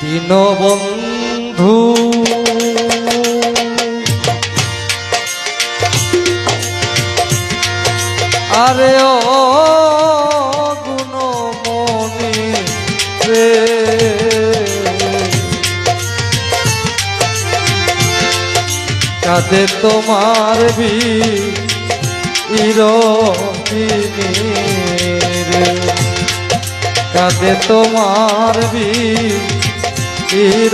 দীনবন্ধু। আরে ও গুণমণি তোমার বি কাঁদে তোমার বি রে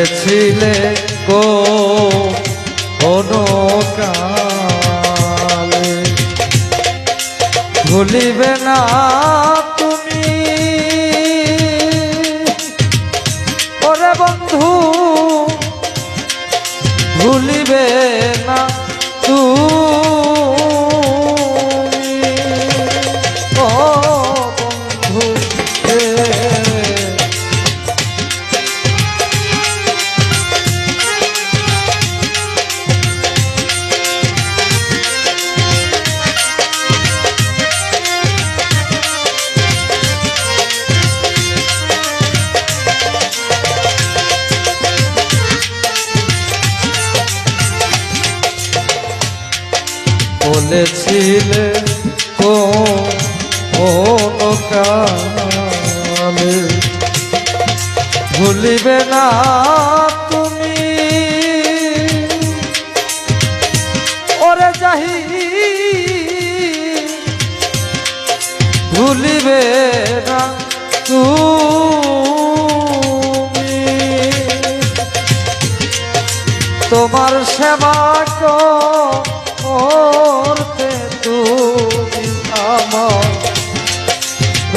বলেছিলে কো কালে ভুলিবে না বলেছিলে কোন কালে ভুলিবে না তুমি। ওরে যাহি ভুলিবে না তুমি। তোমার সেবা করতে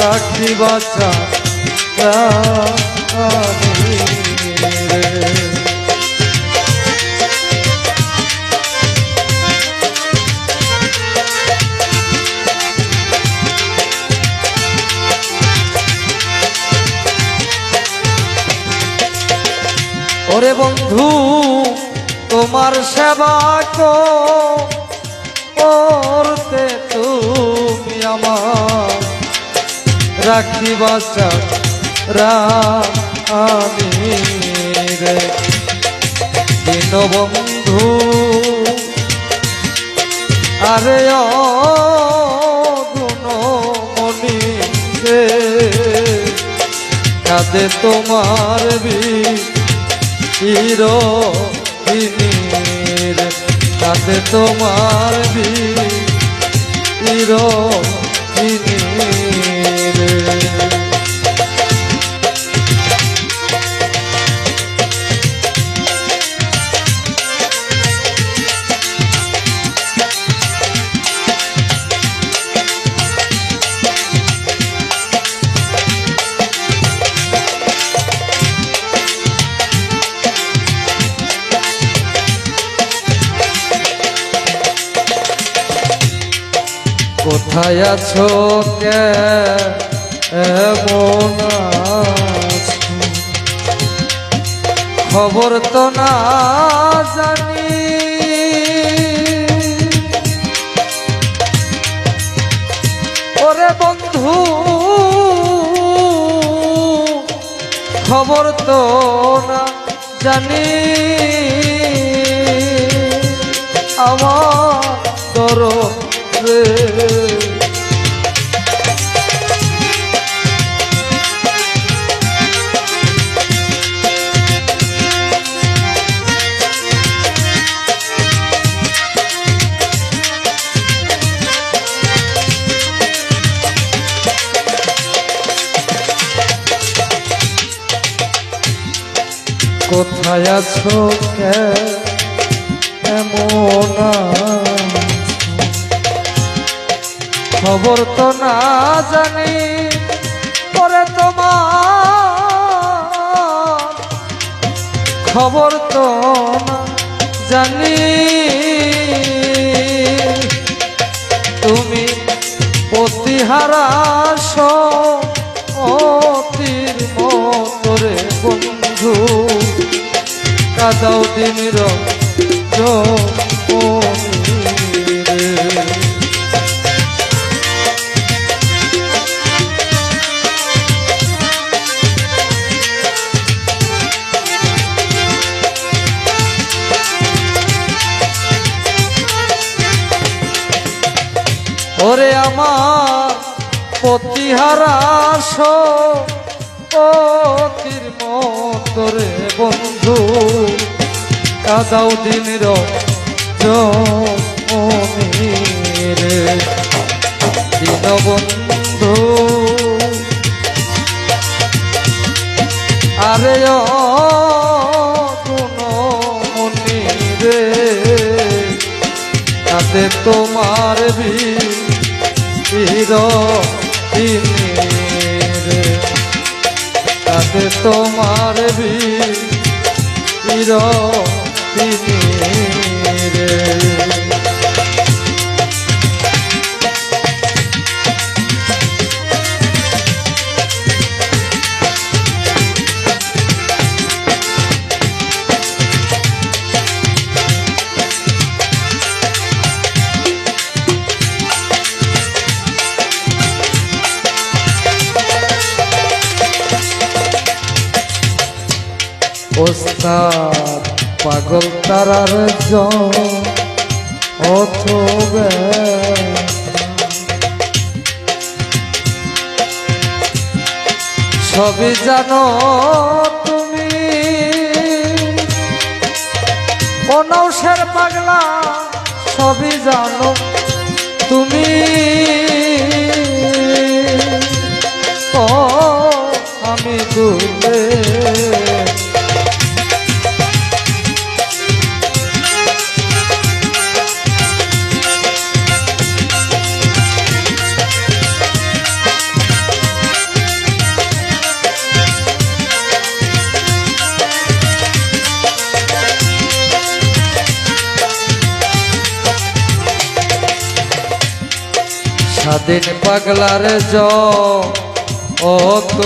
রাখি বাচ্চা ওরে বন্ধু তোমার সেবা করতে তুমি আমার রাখি বাচ্চা রানি রে। দীনবন্ধু আরে গুণমণি কাঁদে তোমার বি কাঁদে তোমার বীর কোথায় কে? এমন? খবর তো না জানি। ওরে বন্ধু, খবর তো না জানি। আমার দরদ রে কোথায় এমন খবর তো না জানি, পরে তোমার। খবর তো না জানি। তুমি প্রতিহারা সব কাদাও দিন রে ওরে আমার প্রতিহারা অতির মতরে বন্ধু কাদাও দিন রে দিন বন্ধু। আরে তাতে তোমার বীর তাতে তোমার বীর রে ওস্তাদ পাগল তারার অথ সবই জানো তুমি। অনৌসের পাগলা সবই জানো তুমি। স্বাধীন পাগলার জ। অত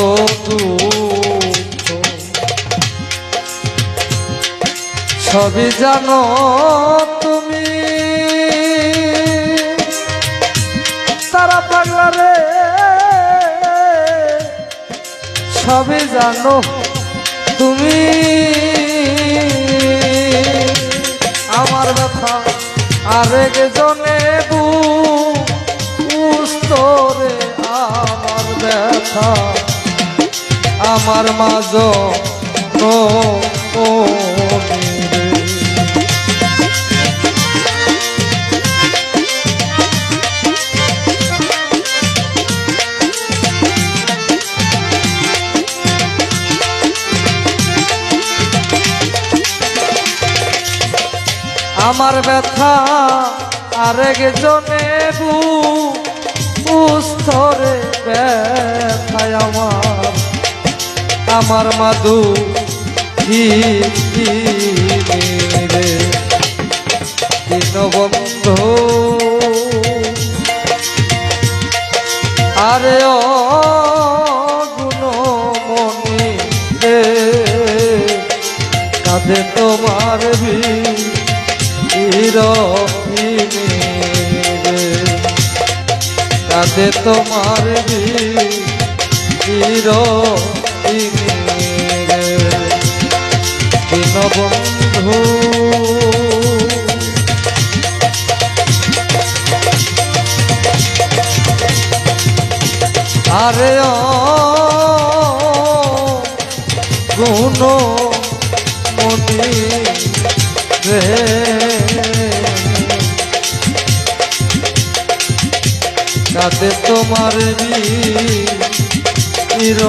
সবই জানো তুমি। তারা পাগলারে সবই জানো তুমি। আমার ব্যথা আরেক জনে বু তোরে আমার ব্যথা। আমার মাঝ আমার ব্যথা আরেক জনে বু স্তরে ব্যথায় আমার। আমার মাদু রে আরে ও গুণমণি রে কাঁধে তোমার বীর তাতে তোমার বীর দীনবন্ধু কাতে তোমার বীর